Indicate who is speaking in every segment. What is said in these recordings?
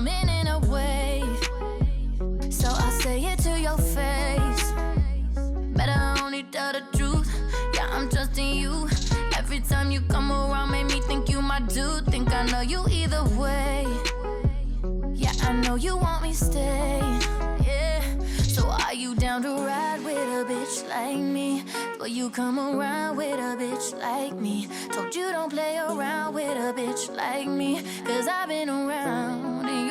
Speaker 1: coming in a wave. So I'll say it to your face. But I only tell the truth. Yeah, I'm trusting you. Every time you come around, make me think you my dude. Think I know you either way. Yeah, I know you want me stay. Yeah. So are you down to ride with a bitch like me? Will you come around with a bitch like me? Told you don't play around with a bitch like me. Cause I've been around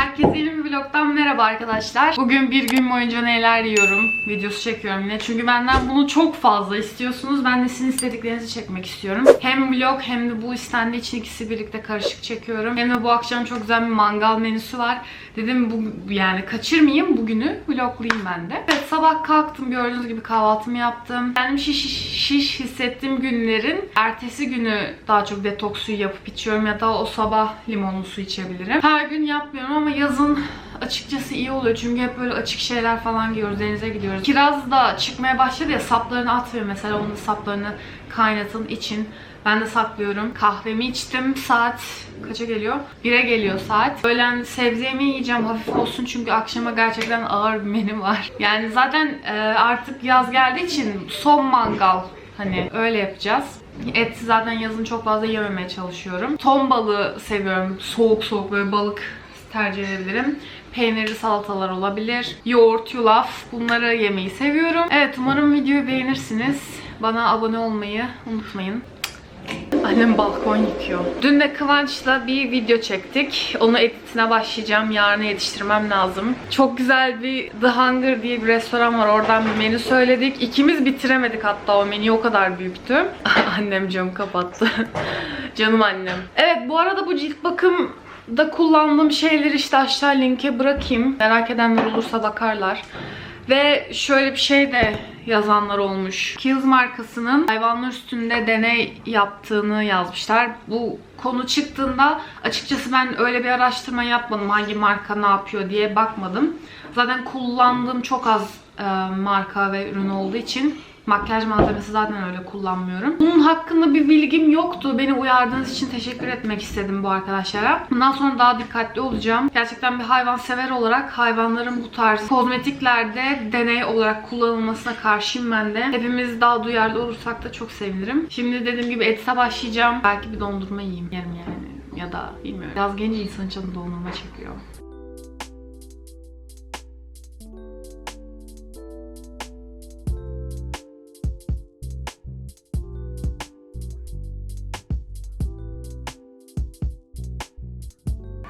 Speaker 2: Herkese yeni bir vlogdan merhaba arkadaşlar. Bugün bir gün boyunca neler yiyorum videosu çekiyorum yine. Çünkü benden bunu çok fazla istiyorsunuz. Ben de sizin istediklerinizi çekmek istiyorum. Hem vlog hem de bu istendiği için ikisi birlikte karışık çekiyorum. Hem de bu akşam çok güzel bir mangal menüsü var. Dedim bu yani kaçırmayayım bugünü vloglayayım ben de. Evet sabah kalktım gördüğünüz gibi kahvaltımı yaptım. Kendimi şiş, şiş, şiş hissettiğim günlerin ertesi günü daha çok detoks suyu yapıp içiyorum ya da o sabah limonlu su içebilirim. Her gün yapmıyorum ama yazın açıkçası iyi oluyor çünkü hep böyle açık şeyler falan giyiyoruz denize gidiyoruz. Kiraz da çıkmaya başladı ya saplarını atmıyor mesela onun saplarını kaynatın için. Ben de saklıyorum. Kahvemi içtim. Saat kaça geliyor? 1'e geliyor saat. Öğlen sebze yemeği yiyeceğim hafif olsun çünkü akşama gerçekten ağır bir menü var. Yani zaten e, artık yaz geldiği için son mangal hani öyle yapacağız. Et zaten yazın çok fazla yememeye çalışıyorum. Ton balığı seviyorum. Soğuk soğuk böyle balık tercih edebilirim. Peynirli salatalar olabilir. Yoğurt, yulaf bunları yemeyi seviyorum. Evet umarım videoyu beğenirsiniz. Bana abone olmayı unutmayın. Annem balkon yıkıyor. Dün de Kıvanç'la bir video çektik. Onu editine başlayacağım. Yarına yetiştirmem lazım. Çok güzel bir The Hunger diye bir restoran var. Oradan bir menü söyledik. İkimiz bitiremedik hatta o menü o kadar büyüktü. annem camı kapattı. Canım annem. Evet bu arada bu cilt bakım da kullandığım şeyleri işte aşağı linke bırakayım. Merak edenler olursa bakarlar. Ve şöyle bir şey de yazanlar olmuş. Kiehl's markasının hayvanlar üstünde deney yaptığını yazmışlar. Bu konu çıktığında açıkçası ben öyle bir araştırma yapmadım. Hangi marka ne yapıyor diye bakmadım. Zaten kullandığım çok az e, marka ve ürün olduğu için Makyaj malzemesi zaten öyle kullanmıyorum. Bunun hakkında bir bilgim yoktu. Beni uyardığınız için teşekkür etmek istedim bu arkadaşlara. Bundan sonra daha dikkatli olacağım. Gerçekten bir hayvan sever olarak hayvanların bu tarz kozmetiklerde deney olarak kullanılmasına karşıyım ben de. Hepimiz daha duyarlı olursak da çok sevinirim. Şimdi dediğim gibi etse başlayacağım. Belki bir dondurma yiyeyim yerim yani. Ya da bilmiyorum. Biraz genç insan canı dondurma çekiyor.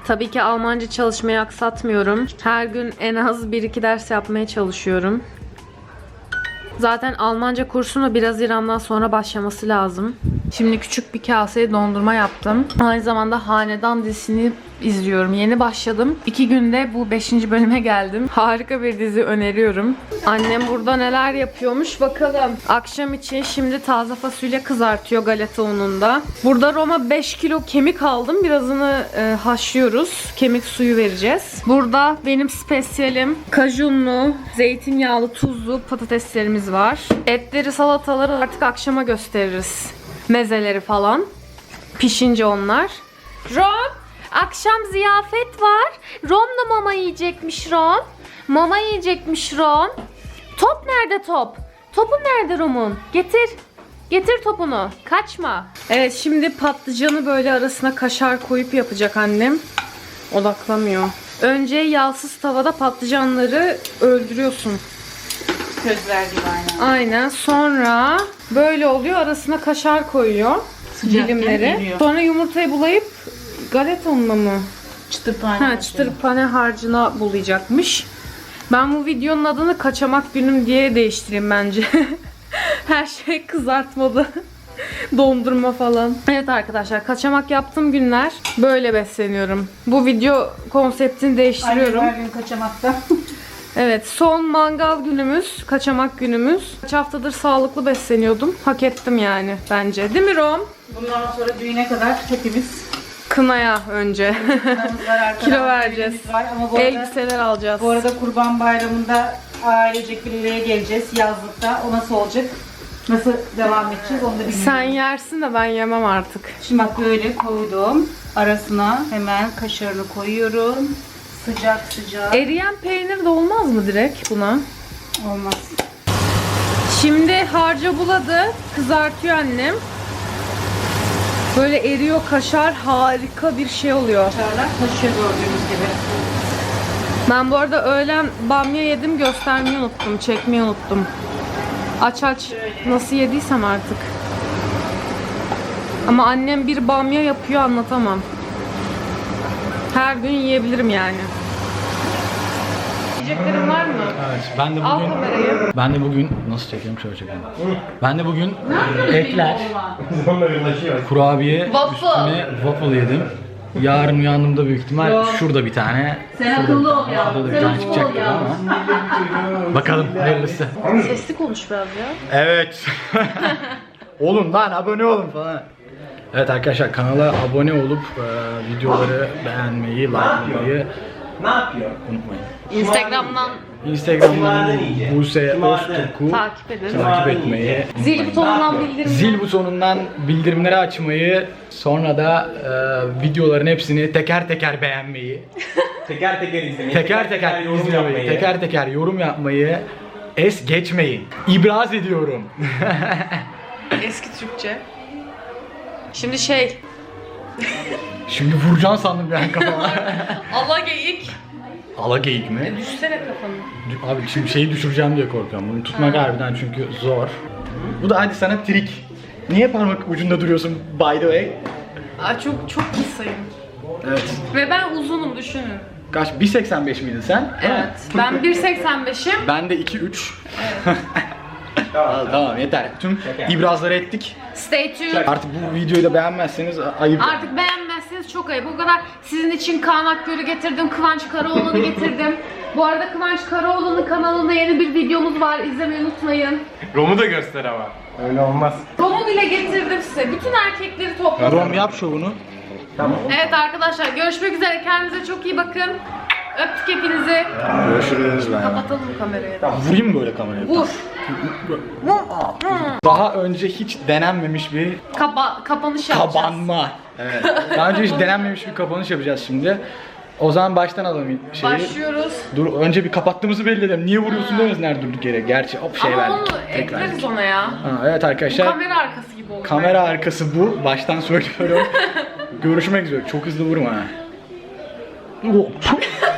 Speaker 2: Tabii ki Almanca çalışmayı aksatmıyorum. Her gün en az 1-2 ders yapmaya çalışıyorum. Zaten Almanca kursuna biraz İran'dan sonra başlaması lazım. Şimdi küçük bir kaseye dondurma yaptım. Aynı zamanda Hanedan dizisini izliyorum. Yeni başladım. İki günde bu 5. bölüme geldim. Harika bir dizi öneriyorum. Annem burada neler yapıyormuş bakalım. Akşam için şimdi taze fasulye kızartıyor galeta ununda. Burada Roma 5 kilo kemik aldım. Birazını e, haşlıyoruz. Kemik suyu vereceğiz. Burada benim spesiyelim kajunlu, zeytinyağlı, tuzlu patateslerimiz var. Etleri, salataları artık akşama gösteririz. Mezeleri falan. Pişince onlar. Ron, akşam ziyafet var. Ron da mama yiyecekmiş Ron. Mama yiyecekmiş Ron. Top nerede top? Topu nerede Rom'un? Getir. Getir topunu. Kaçma. Evet şimdi patlıcanı böyle arasına kaşar koyup yapacak annem. Odaklamıyor. Önce yağsız tavada patlıcanları öldürüyorsun.
Speaker 3: Közler gibi aynen.
Speaker 2: Aynen. Sonra böyle oluyor. Arasına kaşar koyuyor.
Speaker 3: Sıcakken
Speaker 2: dilimleri.
Speaker 3: eriyor.
Speaker 2: Sonra yumurtayı bulayıp galeta ununa mı?
Speaker 3: Çıtır tane.
Speaker 2: Ha, çıtır pane harcına bulayacakmış. Ben bu videonun adını kaçamak günüm diye değiştireyim bence. Her şey kızartmalı. Dondurma falan. Evet arkadaşlar kaçamak yaptığım günler böyle besleniyorum. Bu video konseptini değiştiriyorum.
Speaker 3: Annem her gün kaçamakta.
Speaker 2: Evet son mangal günümüz, kaçamak günümüz. Kaç haftadır sağlıklı besleniyordum. Hak ettim yani bence. Değil mi Rom?
Speaker 3: Bundan sonra düğüne kadar hepimiz
Speaker 2: Kınaya önce. Kilo vereceğiz.
Speaker 3: Var. Ama bu arada,
Speaker 2: Elbiseler alacağız.
Speaker 3: bu arada kurban bayramında ailecek bir araya geleceğiz yazlıkta. O nasıl olacak? Nasıl devam edeceğiz onu da bilmiyorum.
Speaker 2: Sen yersin de ben yemem artık.
Speaker 3: Şimdi bak böyle koydum. Arasına hemen kaşarını koyuyorum. Sıcak sıcak.
Speaker 2: Eriyen peynir de olmaz mı direkt buna?
Speaker 3: Olmaz.
Speaker 2: Şimdi harca buladı. Kızartıyor annem. Böyle eriyor kaşar harika bir şey oluyor.
Speaker 3: Kaşarlar taşıyor gördüğünüz gibi.
Speaker 2: Ben bu arada öğlen bamya yedim göstermeyi unuttum. Çekmeyi unuttum. Aç aç nasıl yediysem artık. Ama annem bir bamya yapıyor anlatamam. Her gün yiyebilirim yani. Yiyeceklerin var mı?
Speaker 4: Evet, ben de
Speaker 2: Al
Speaker 4: bugün
Speaker 2: kamerayı.
Speaker 4: ben de bugün nasıl çekeyim şöyle çekeyim. Ben de bugün ekler, kurabiye
Speaker 2: Waffle.
Speaker 4: üstüne waffle yedim. Yarın uyandığımda büyük ihtimal şurada bir tane.
Speaker 3: Sen
Speaker 4: şurada
Speaker 3: akıllı ol ya.
Speaker 4: Şurada bir
Speaker 3: Sen
Speaker 4: tane
Speaker 3: akıllı
Speaker 4: çıkacak
Speaker 3: ol ya.
Speaker 4: ama. Bakalım hayırlısı.
Speaker 2: Sesli konuş biraz ya.
Speaker 4: Evet. olun lan abone olun falan. Evet arkadaşlar kanala abone olup e, videoları beğenmeyi, likelamayı
Speaker 5: Ne yapıyor?
Speaker 4: unutmayın.
Speaker 2: Instagram'dan
Speaker 4: Instagram'dan Buse Öztürk'ü
Speaker 2: takip edin.
Speaker 4: takip etmeyi,
Speaker 2: Zil butonundan bildirim.
Speaker 4: zil butonundan bildirimleri açmayı, sonra da e, videoların hepsini teker teker beğenmeyi,
Speaker 5: Teker teker izlemeyi.
Speaker 4: teker teker
Speaker 5: yorum
Speaker 4: izlemeyi,
Speaker 5: yapmayı.
Speaker 4: teker teker yorum yapmayı es geçmeyin. İbraz ediyorum.
Speaker 2: Eski Türkçe. Şimdi şey.
Speaker 4: Şimdi vuracaksın sandım bir an kafama.
Speaker 2: Allah geyik.
Speaker 4: Ala geyik mi?
Speaker 2: Düşsene kafanı.
Speaker 4: Abi şimdi şeyi düşüreceğim diye korkuyorum. Bunu tutmak harbiden çünkü zor. Bu da hadi sana trik. Niye parmak ucunda duruyorsun by the way?
Speaker 2: Aa, çok çok kısayım.
Speaker 4: Evet.
Speaker 2: Ve ben uzunum düşünün.
Speaker 4: Kaç? 1.85 miydin sen?
Speaker 2: Evet. Ben 1.85'im.
Speaker 4: Ben de 2-3. tamam, tamam yeter. Tüm ibrazları ettik.
Speaker 2: Stay tuned.
Speaker 4: Artık bu videoyu da beğenmezseniz ayıp.
Speaker 2: Artık beğenmezseniz çok ayıp. O kadar sizin için Kaan Akgöl'ü getirdim, Kıvanç Karaoğlan'ı getirdim. Bu arada Kıvanç Karaoğlan'ın kanalında yeni bir videomuz var. İzlemeyi unutmayın.
Speaker 5: Rom'u da göster ama. Öyle olmaz.
Speaker 2: Rom'u bile getirdim size. Bütün erkekleri topladım.
Speaker 4: Rom yap şovunu.
Speaker 2: Evet arkadaşlar görüşmek üzere. Kendinize çok iyi bakın. Öptük hepinizi.
Speaker 4: Görüşürüz ben.
Speaker 2: Kapatalım kamerayı.
Speaker 4: Vurayım mı böyle kamerayı?
Speaker 2: Vur.
Speaker 4: Daha önce hiç denenmemiş bir
Speaker 2: Kaba kapanış yapacağız.
Speaker 4: kabanma. Evet. Daha önce hiç denenmemiş bir kapanış yapacağız şimdi. O zaman baştan alalım şeyi.
Speaker 2: Başlıyoruz.
Speaker 4: Dur önce bir kapattığımızı belli edelim. Niye vuruyorsun demez nerede durduk yere. Gerçi hop şey
Speaker 2: Ama
Speaker 4: verdik.
Speaker 2: onu
Speaker 4: Tek verdik.
Speaker 2: ekleriz ona ya.
Speaker 4: Ha, evet arkadaşlar.
Speaker 2: Kamera arkası gibi olur.
Speaker 4: Kamera arkası bu. Baştan söylüyorum. Görüşmek üzere. Çok hızlı vurma ha.